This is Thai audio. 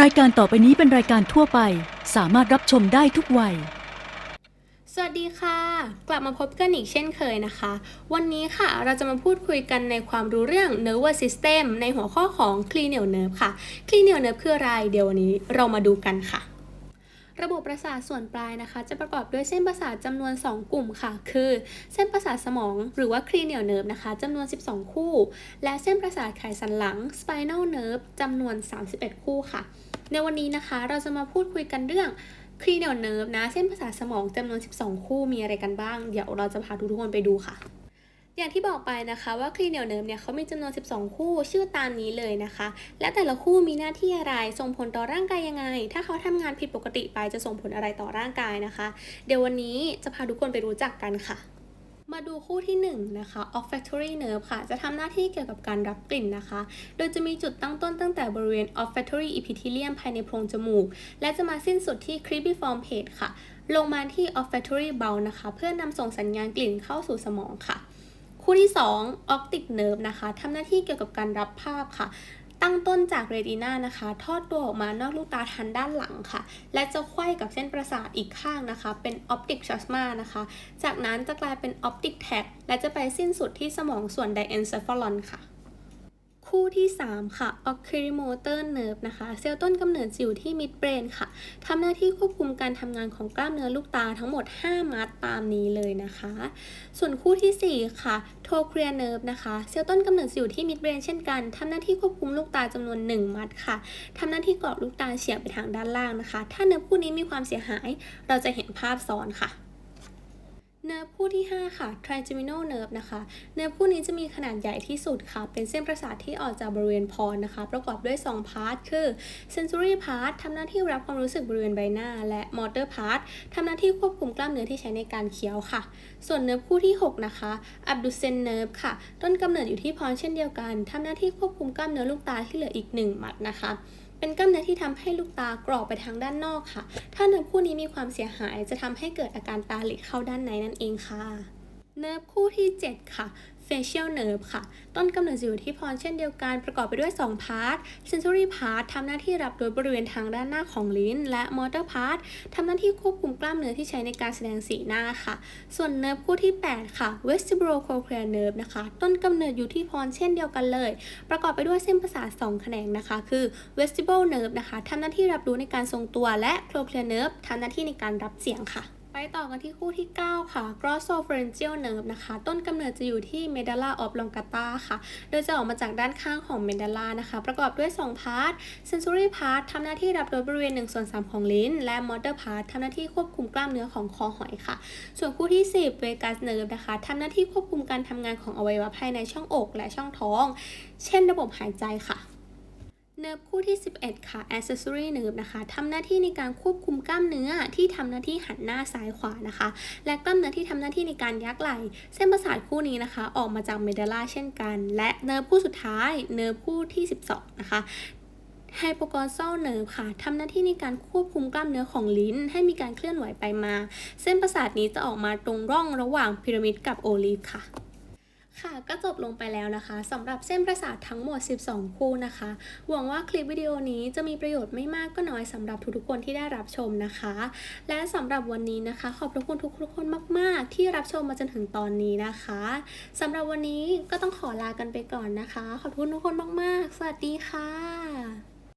รายการต่อไปนี้เป็นรายการทั่วไป สามารถรับชมได้ทุกวัย สวัสดีค่ะ กลับมาพบกันอีกเช่นเคยนะคะ วันนี้ค่ะเราจะมาพูดคุยกันในความรู้เรื่อง nervous system ในหัวข้อของ cranial nerve ค่ะ cranial nerve คืออะไร เดี๋ยววันนี้เรามาดูกันค่ะ ระบบประสาทส่วนปลายนะคะ จะประกอบด้วยเส้นประสาทจำนวน 2 กลุ่มค่ะ คือ เส้นประสาทสมองหรือว่า cranial nerve นะคะจำนวน 12 คู่ และเส้นประสาทไขสันหลัง spinal nerve จำนวน 31 คู่ค่ะ ในวันนี้นะคะเราจะมาพูดคุยกันเรื่องครีเนียลเนิร์ฟนะ เส้นประสาทสมองจำนวน 12 คู่มีอะไรกันบ้าง เดี๋ยวเราจะพาทุกคนไปดูค่ะ อย่างที่บอกไปนะคะว่าครีเนียลเนิร์ฟเนี่ยเขามีจำนวน 12 คู่ชื่อตามนี้เลยนะคะ และแต่ละคู่มีหน้าที่อะไรส่งผลต่อร่างกายยังไง ถ้าเขาทำงานผิดปกติไปจะส่งผลอะไรต่อร่างกายนะคะ เดี๋ยววันนี้จะพาทุกคนไปรู้จักกันค่ะมาดูคู่ที่1นะคะ olfactory nerve ค่ะ จะทำหน้าที่เกี่ยวกับการรับกลิ่นนะคะ โดยจะมีจุดตั้งต้นตั้งแต่บริเวณ olfactory epithelium ภายในโพรงจมูก และจะมาสิ้นสุดที่ cribriform page ค่ะ ลงมาที่ olfactory bulb นะคะ เพื่อนำส่งสัญญาณกลิ่นเข้าสู่สมองค่ะ คู่ที่ 2 optic nerve นะคะทำหน้าที่เกี่ยวกับการรับภาพค่ะ ตั้งต้นจากเรตินานะคะ ทอดตัวออกมานอกลูกตาทันด้านหลังค่ะ และจะไขว้กับเส้นประสาทอีกข้างนะคะ เป็น optic chiasma นะคะ จากนั้นจะกลายเป็น optic tag และจะไปสิ้นสุดที่สมองส่วน diencephalon ค่ะ คู่ที่ 3 ค่ะ oculomotor nerve นะคะ เซลล์ต้นกำเนิดจะอยู่ที่ midbrain ค่ะทำหน้าที่ควบคุมการทำงานของกล้ามเนื้อลูกตาทั้งหมด 5 มัดตามนี้เลยนะคะ ส่วนคู่ทีสี่4 ค่ะ trochlear nerve นะคะ เซลล์ต้นกำเนิดจะอยู่ที่ midbrain เช่นกันทำหน้าที่ควบคุมลูกตาจำนวน 1 มัดค่ะทำหน้าที่เกาะลูกตาเฉียงไปทางด้านล่างนะคะ ถ้าเนื้อคู่นี้มีความเสียหาย เราจะเห็นภาพซ้อนค่ะ เนิร์ฟคู่ที่ 5 ค่ะ trigeminal nerve นะคะ เนิร์ฟคู่นี้จะมีขนาดใหญ่ที่สุดค่ะ เป็นเส้นประสาทที่ออกจากบริเวณพรนะคะ ประกอบด้วย 2 พาร์ท คือ sensory part ทำหน้าที่รับความรู้สึกบริเวณใบหน้า และ motor part ทำหน้าที่ควบคุมกล้ามเนื้อที่ใช้ในการเคี้ยวค่ะ ส่วนเนิร์ฟคู่ที่ 6 นะคะ abducens nerve ค่ะ ต้นกำเนิดอยู่ที่พรเช่นเดียวกันทำหน้าที่ควบคุมกล้ามเนื้อลูกตาที่เหลืออีก 1 มัดนะคะ เป็นกล้ามเนื้อที่ทำให้ลูกตากรอกไปทางด้านนอกค่ะ ถ้าเนื้อคู่นี้มีความเสียหายจะทำให้เกิดอาการตาหลิเข้าด้านในนั่นเองค่ะเนิร์ฟคู่ที่ 7 ค่ะ facial nerve ค่ะ ต้นกำเนิดจะอยู่ที่พรเช่นเดียวกันประกอบไปด้วย 2 พาร์ท sensory part ทำหน้าที่รับโดยบริเวณทางด้านหน้าของลิ้น และ motor part ทำหน้าที่ควบคุมกล้ามเนื้อที่ใช้ในการแสดงสีหน้าค่ะ ส่วนเนิร์ฟคู่ที่ 8 ค่ะ vestibulocochlear nerve นะคะ ต้นกำเนิดอยู่ที่พรเช่นเดียวกันเลย ประกอบไปด้วยเส้นประสาท2แขนงนะคะ คือ vestibule nerve นะคะทำหน้าที่รับรู้ในการทรงตัวและ cochlear nerve ทำหน้าที่ในการรับเสียงค่ะ ไปต่อกันที่คู่ที่ 9 ค่ะ glossopharyngeal nerve นะคะ ต้นกำเนิดจะอยู่ที่ medulla oblongata ค่ะ โดยจะออกมาจากด้านข้างของ medulla นะคะ ประกอบด้วย 2 พาร์ท sensory part ทำหน้าที่รับโดยบริเวณ1ส่วน3ของลิ้น และ motor part ทำหน้าที่ควบคุมกล้ามเนื้อของคอหอยค่ะ ส่วนคู่ที่ 10 vagus nerve นะคะทำหน้าที่ควบคุมการทำงานของอวัยวะภายในช่องอกและช่องท้อง เช่นระบบหายใจค่ะ เนิร์ฟคู่ที่ 11 ค่ะ accessory nerve นะคะทำหน้าที่ในการควบคุมกล้ามเนื้อที่ทำหน้าที่หันหน้าซ้ายขวานะคะ และกล้ามเนื้อที่ทำหน้าที่ในการยักไหล่ เส้นประสาทคู่นี้นะคะ ออกมาจากเมดัลลาเช่นกัน และเนิร์ฟคู่สุดท้าย เนิร์ฟคู่ที่ 12 นะคะไฮโปกอซอลเนิร์ฟค่ะทำหน้าที่ในการควบคุมกล้ามเนื้อของลิ้น ให้มีการเคลื่อนไหวไปมา เส้นประสาทนี้จะออกมาตรงร่องระหว่างพีระมิดกับโอลิฟค่ะ ค่ะก็จบลงไปแล้วนะคะสำหรับเส้นประสาททั้งหมด 12 คู่นะคะ หวังว่าคลิปวิดีโอนี้จะมีประโยชน์ไม่มากก็น้อยสำหรับทุกๆคนที่ได้รับชมนะคะ และสำหรับวันนี้นะคะ ขอบพระคุณทุกๆคนมาก ๆ ที่รับชมมาจนถึงตอนนี้นะคะสำหรับวันนี้ก็ต้องขอลากันไปก่อนนะคะ ขอบคุณทุกคนมาก ๆ สวัสดีค่ะ